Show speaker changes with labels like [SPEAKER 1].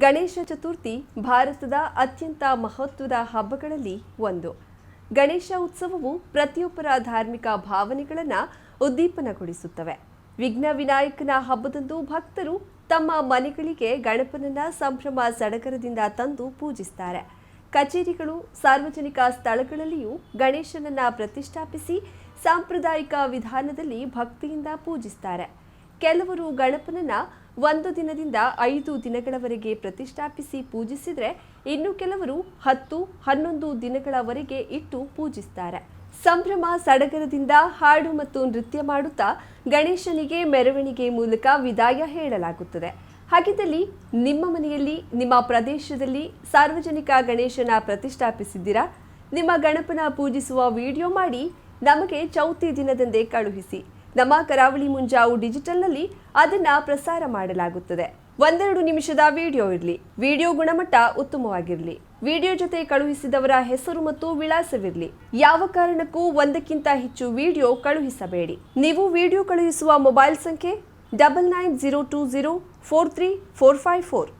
[SPEAKER 1] ಗಣೇಶ ಚತುರ್ಥಿ ಭಾರತದ ಅತ್ಯಂತ ಮಹತ್ವದ ಹಬ್ಬಗಳಲ್ಲಿ ಒಂದು. ಗಣೇಶ ಉತ್ಸವವು ಪ್ರತಿಯೊಬ್ಬರ ಧಾರ್ಮಿಕ ಭಾವನೆಗಳನ್ನು ಉದ್ದೀಪನಗೊಳಿಸುತ್ತವೆ. ವಿಘ್ನ ವಿನಾಯಕನ ಹಬ್ಬದಂದು ಭಕ್ತರು ತಮ್ಮ ಮನೆಗಳಿಗೆ ಗಣಪನನ್ನ ಸಂಭ್ರಮ ಸಡಗರದಿಂದ ತಂದು ಪೂಜಿಸ್ತಾರೆ. ಕಚೇರಿಗಳು, ಸಾರ್ವಜನಿಕ ಸ್ಥಳಗಳಲ್ಲಿಯೂ ಗಣೇಶನನ್ನ ಪ್ರತಿಷ್ಠಾಪಿಸಿ ಸಾಂಪ್ರದಾಯಿಕ ವಿಧಾನದಲ್ಲಿ ಭಕ್ತಿಯಿಂದ ಪೂಜಿಸ್ತಾರೆ. ಕೆಲವರು ಗಣಪನನ್ನ ಒಂದು ದಿನದಿಂದ ಐದು ದಿನಗಳವರೆಗೆ ಪ್ರತಿಷ್ಠಾಪಿಸಿ ಪೂಜಿಸಿದರೆ ಇನ್ನು ಕೆಲವರು ಹತ್ತು, ಹನ್ನೊಂದು ದಿನಗಳವರೆಗೆ ಇಟ್ಟು ಪೂಜಿಸ್ತಾರೆ. ಸಂಭ್ರಮ ಸಡಗರದಿಂದ ಹಾಡು ಮತ್ತು ನೃತ್ಯ ಮಾಡುತ್ತಾ ಗಣೇಶನಿಗೆ ಮೆರವಣಿಗೆ ಮೂಲಕ ವಿದಾಯ ಹೇಳಲಾಗುತ್ತದೆ. ಹಾಗಿದ್ದಲ್ಲಿ ನಿಮ್ಮ ಮನೆಯಲ್ಲಿ, ನಿಮ್ಮ ಪ್ರದೇಶದಲ್ಲಿ ಸಾರ್ವಜನಿಕ ಗಣೇಶನ ಪ್ರತಿಷ್ಠಾಪಿಸಿದ್ದೀರಾ? ನಿಮ್ಮ ಗಣಪನ ಪೂಜಿಸುವ ವಿಡಿಯೋ ಮಾಡಿ ನಮಗೆ ಚೌತಿ ದಿನದಂದೇ ಕಳುಹಿಸಿ. ನಮ್ಮ ಕರಾವಳಿ ಮುಂಜಾವು ಡಿಜಿಟಲ್ನಲ್ಲಿ ಅದನ್ನ ಪ್ರಸಾರ ಮಾಡಲಾಗುತ್ತದೆ. ಒಂದೆರಡು ನಿಮಿಷದ ವಿಡಿಯೋ ಇರಲಿ. ವಿಡಿಯೋ ಗುಣಮಟ್ಟ ಉತ್ತಮವಾಗಿರಲಿ. ವಿಡಿಯೋ ಜೊತೆ ಕಳುಹಿಸಿದವರ ಹೆಸರು ಮತ್ತು ವಿಳಾಸವಿರಲಿ. ಯಾವ ಕಾರಣಕ್ಕೂ ಒಂದಕ್ಕಿಂತ ಹೆಚ್ಚು ವಿಡಿಯೋ ಕಳುಹಿಸಬೇಡಿ. ನೀವು ವಿಡಿಯೋ ಕಳುಹಿಸುವ ಮೊಬೈಲ್ ಸಂಖ್ಯೆ double nine zero two zero four three four five four.